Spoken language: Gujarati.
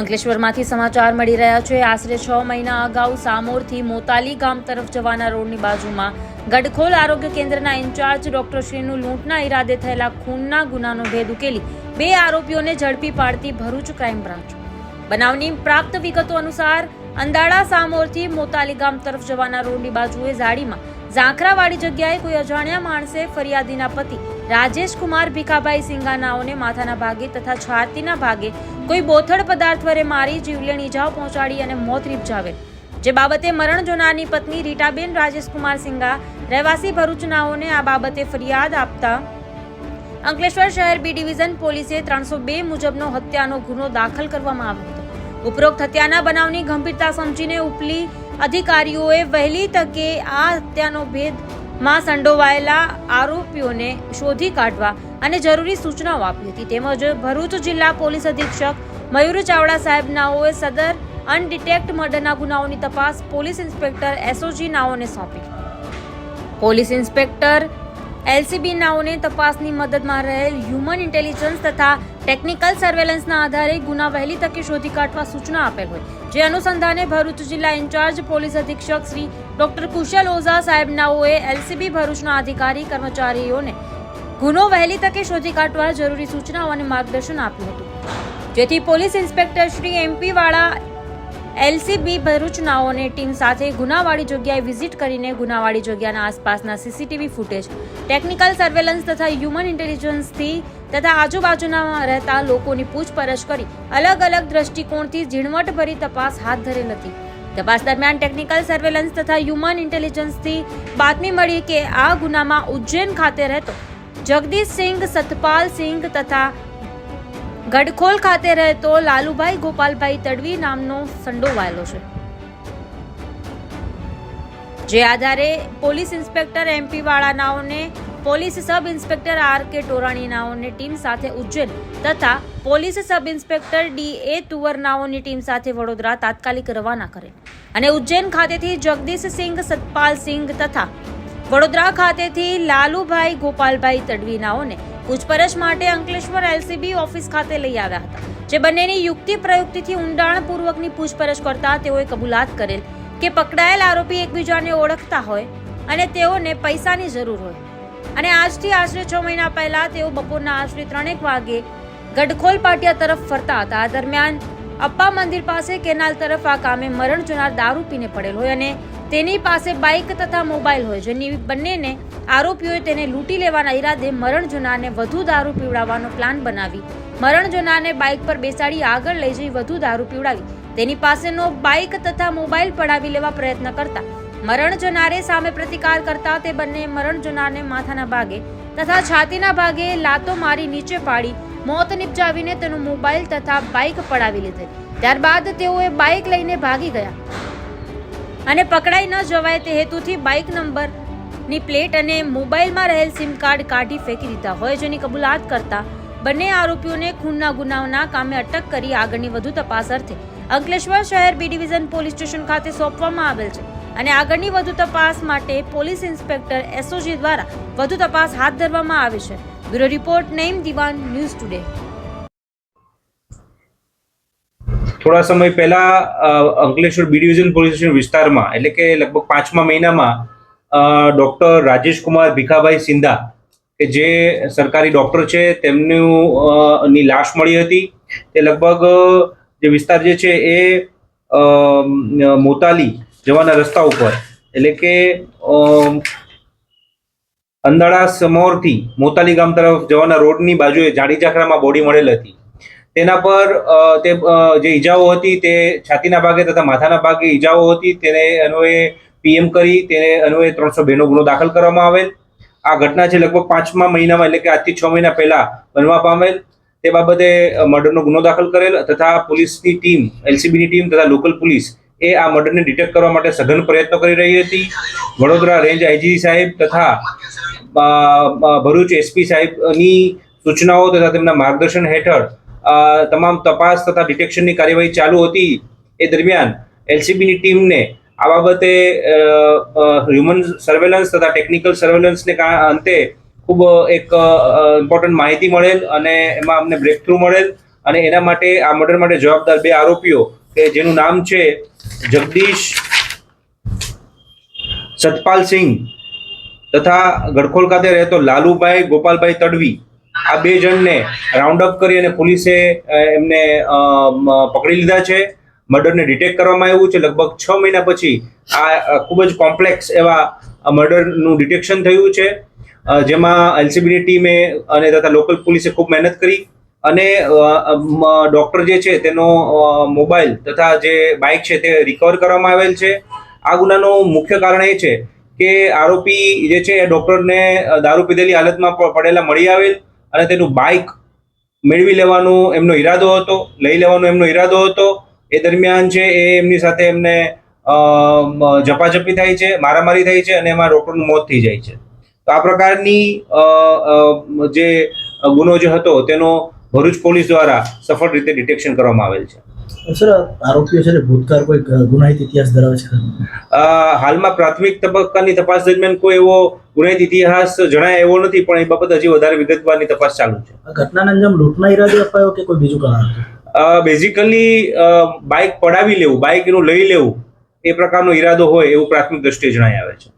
અંકલેશ્વરમાંથી સમાચાર મળી રહ્યા છે. આશરે છ મહિના અગાઉ સામોરથી મોતાલી ગામ તરફ જવાના રોડની બાજુમાં ગડખોલ આરોગ્ય કેન્દ્રના ઇન્ચાર્જ ડોક્ટર શ્રીનું લૂંટના ઈરાદે થયેલા ખૂનના ગુનાનો ભેદ ઉકેલી બે આરોપીઓને ઝડપી પાડતી ભરૂચ ક્રાઇમ બ્રાન્ચ. બનાવની પ્રાપ્ત વિગતો અનુસાર અંદાળા સામોરથી મોતાલી ગામ તરફ જવાના રોડની બાજુએ ઝાડીમાં ઝાંખરાવાળી જગ્યાએ કોઈ અજાણ્યા માણસે ફરિયાદીના પતિ રાજેશ કુમાર ભીખાભાઈ સિંગાનાઓને માથાના ભાગે તથા છાતીના ભાગે કોઈ બોથડ પદાર્થ વડે મારી જીવલેણ ઈજાઓ પહોંચાડી અને મોત નિપજાવેલ. જે બાબતે મરણ જોનારની પત્ની રીટાબેન રાજેશકુમાર સિંગા રહેવાસી ભરૂચનાઓને આ બાબતે ફરિયાદ આપતા અંકલેશ્વર શહેર બી ડિવિઝન પોલીસે ત્રણસો બે મુજબનો હત્યાનો ગુનો દાખલ કરવામાં આવ્યો હતો. ઉપરોક્ત હત્યાના બનાવની ગંભીરતા સમજીને ઉપલી અધિકારીઓએ વહેલી તકે આ હત્યાનો ભેદમાં સંડોવાયેલા આરોપીઓને શોધી કાઢવા અને જરૂરી સૂચનાઓ આપી હતી. તેમજ ભરૂચ જિલ્લા પોલીસ અધિક્ષક મયુર ચાવડા સાહેબનાઓએ સદર અનડિટેક્ટ મર્ડરના ગુનાઓની તપાસ પોલીસ ઇન્સ્પેક્ટર એસઓજી નાઓને સોંપી. પોલીસ ઇન્સ્પેક્ટર એલસીબી નાઓને તપાસની મદદમાં રહેલ હ્યુમન ઇન્ટેલિજન્સ તથા ટેકનિકલ સર્વેલન્સના આધારે ગુના વહેલી તકે શોધી કાઢવા સૂચના આપેલ હોય. જે અનુસંધાને ભરૂચ જિલ્લા ઇન્ચાર્જ પોલીસ અધિક્ષક શ્રી ડોક્ટર કુશલ ઓઝા સાહેબ નાઓએ એલસીબી ભરૂચના અધિકારી કર્મચારીઓને ગુનો વહેલી તકે શોધી કાઢવા જરૂરી સૂચનાઓ અને માર્ગદર્શન આપ્યું હતું. જેથી police inspector Shri MP Vala LCB ભરૂચનાઓને team સાથે ગુનાવાળી જગ્યાએ વિઝિટ કરીને ગુનાવાળી જગ્યાના આસપાસના સીસીટીવી ફૂટેજ, ટેકનિકલ સર્વેલન્સ તથા હ્યુમન ઇન્ટેલિજન્સથી તથા આજુબાજુના રહેતા લોકોની પૂછપરછ કરી અલગ અલગ દ્રષ્ટિકોણથી ઝીણવટભરી તપાસ હાથ ધરેલ હતી તપાસ દરમિયાન ટેકનિકલ સર્વેલન્સ તથા હ્યુમન ઇન્ટેલિજન્સથી બાતમી મળી કે આ ગુનામાં ઉજ્જૈન ખાતે રહેતો જગદીશ સિંઘ, સતપાલ સિંઘ તથા ગડખોલ ખાતે રહેતો લાલુભાઈ ગોપાલભાઈ તડવી નામનો સંડોવાયેલો છે. જે આધારે police inspector MP વાળાનાઓને, police sub inspector R K ટોરાણીનાઓની team સાથે ઉજ્જૈન તથા police sub inspector D A તુવરનાઓની team સાથે વડોદરા તાત્કાલિક રવાના કરે. અને ઉજ્જૈન ખાતેથી જગદીશસિંહ સતપાલસિંહ તથા વડોદરા ખાતેથી લાલુભાઈ ગોપાલભાઈ તડવી નાઓને પૂછપરછ માટે અંકલેશ્વર એલસીબી ઓફિસ ખાતે લઈ આવ્યા હતા, જે બંનેની યુક્તિ પ્રયુક્તિથી ઊંડાણપૂર્વકની પૂછપરછ કરતા તેઓએ કબૂલાત કરેલ કે પકડાયેલ આરોપી એકબીજાને ઓળખતા હોય અને તેઓને પૈસાની જરૂર હોય. અને આજથી આશરે છ મહિના પહેલા તેઓ બપોરના આશરે ત્રણેક વાગે ગઢખોલ પાટિયા તરફ ફરતા હતા. આ દરમિયાન અપ્પા મંદિર પાસે કેનાલ તરફ આ કામે મરણ જનાર દારૂ પીને પડેલ હોય અને તેની પાસે બાઇક તથા મોબાઈલ હોય. જેની બંનેને આરોપીઓએ તેને લૂંટી લેવાના ઈરાદે મરણ જનારને વધુ દારૂ પીવડાવવાનો પ્લાન બનાવી. મરણ જનારને બાઇક પર બેસાડી આગળ લઈ જઈ વધુ દારૂ પીવડાવી. તેની પાસેનો બાઇક તથા મોબાઈલ પડાવી લેવા પ્રયત્ન કરતા. મરણ જનારે સામે પ્રતિકાર કરતા તે બંને મરણ જનારને માથાના ભાગે તથા છાતીના ભાગે લાતો મારી નીચે પાડી મોત નિપજાવીને તેનો મોબાઈલ તથા બાઇક પડાવી લીધે ત્યારબાદ તેઓએ બાઇક લઈને ભાગી ગયા. અને પકડાઈ ન જવાય તે હેતુથી બાઇક નંબરની પ્લેટ અને મોબાઈલમાં રહેલ સિમ કાર્ડ કાઢી ફેંકી દીધા હોય જેની કબૂલાત કરતા બંને આરોપીઓને ખૂનના ગુનાઓના કામે અટક કરી આગળની વધુ તપાસ અર્થે અંકલેશ્વર શહેર બી ડિવિઝન પોલીસ સ્ટેશન ખાતે સોંપવામાં આવેલ છે અને આગળની વધુ તપાસ માટે પોલીસ ઇન્સ્પેક્ટર એસઓજી દ્વારા વધુ તપાસ હાથ ધરવામાં આવી છે. બ્યુરો રિપોર્ટ નેઇમ દિવાન ન્યૂઝ ટુડે. થોડા સમય પહેલા Ankleshwar B division police station વિસ્તારમાં, એટલે કે લગભગ પાંચમા મહિનામાં ડોક્ટર રાજેશ કુમાર ભીખાભાઈ સિંધા, કે જે સરકારી ડૉક્ટર છે, તેમનું લાશ મળી હતી. તે લગભગ, જે વિસ્તાર જે છે એ મોતાલી જવાના રસ્તા ઉપર, એટલે કે અંદાળા સમોરથી મોતાલી ગામ તરફ જવાના રોડની બાજુએ જાડી જાખરામાં બોડી મળેલ હતી. તેના પર તે જે ઈજાઓ હતી તે છાતીના ભાગે તથા માથાના ભાગે ઈજાઓ હતી, તેને અન્વયે પીએમ કરી, તેને અન્વયે ત્રણસો બેનો ગુનો દાખલ કરવામાં આવેલ. આ ઘટના છે લગભગ પાંચમા મહિનામાં, એટલે કે આજથી છ મહિના પહેલા બનવા પામેલ. તે બાબતે મર્ડરનો ગુનો દાખલ કરેલ તથા પોલીસની ટીમ, એલસીબીની ટીમ તથા લોકલ પોલીસ એ આ મર્ડરને ડિટેક્ટ કરવા માટે સઘન પ્રયત્નો કરી રહી હતી. વડોદરા રેન્જ આઈજી સાહેબ તથા ભરૂચ એસપી સાહેબની સૂચનાઓ તથા તેમના માર્ગદર્શન હેઠળ તમામ તપાસ તથા ડિટેક્શનની કાર્યવાહી ચાલુ હતી. એ દરમિયાન એલસીબીની ટીમને આ બાબતે હ્યુમન સર્વેલન્સ તથા ટેકનિકલ સર્વેલન્સને અંતે ખૂબ એક ઇમ્પોર્ટન્ટ માહિતી મળેલ અને એમાં અમને બ્રેક થ્રુ મળેલ અને એના માટે, આ મર્ડર માટે જવાબદાર બે આરોપીઓ કે જેનું નામ છે જગદીશ સતપાલ સિંહ તથા ગડખોલ ખાતે રહેતો લાલુભાઈ ગોપાલભાઈ તડવી. આ બે જણને રાઉન્ડ અપ કરી અને પોલીસે એમને પકડી લીધા છે. મર્ડરને ડિટેક્ટ કરવામાં આવ્યું છે. લગભગ છ મહિના પછી આ ખૂબ જ કોમ્પ્લેક્સ એવા મર્ડરનું ડિટેક્શન થયું છે. જેમાં એલસીબીની ટીમે અને તથા લોકલ પોલીસે ખૂબ મહેનત કરી અને ડૉક્ટર જે છે તેનો મોબાઈલ તથા જે બાઇક છે તે રિકવર કરવામાં આવેલ છે. આ ગુનાનું મુખ્ય કારણ એ છે કે આરોપી જે છે એ ડૉક્ટરને દારૂ પીધેલી હાલતમાં પડેલા મળી આવેલ. અને તેનું બાઇક મેળવી લેવાનો એમનો ઈરાદો હતો, લઈ લેવાનો એમનો ઈરાદો હતો. એ દરમિયાન છે એ એમની સાથે એમને ઝપાઝપી થાય છે, મારામારી થાય છે અને એમાં રોકડનું મોત થઈ જાય છે. તો આ પ્રકારની જે ગુનો જે હતો તેનો ભરૂચ પોલીસ દ્વારા સફળ રીતે ડિટેક્શન કરવામાં આવેલ છે. સર આરોપીઓ છે ને ભૂતકાળ કોઈ ગુનાહિત ઇતિહાસ ધરાવે છે? હાલમાં પ્રાથમિક તબક્કાની તપાસ દરમિયાન કોઈ એવો ગુનાહિત ઇતિહાસ જણાય એવો નથી પણ એ બાબત હજી વધારે વિગતવારની તપાસ ચાલુ છે. ઘટનાના અંજામ લૂંટના ઈરાદે અપાયો કે કોઈ બીજું કારણ બેઝિકલી બાઇક પડાવી લેવું બાઇક એનું લઈ લેવું એ પ્રકારનો ઈરાદો હોય એવું પ્રાથમિક દ્રષ્ટિએ જણાય આવે છે.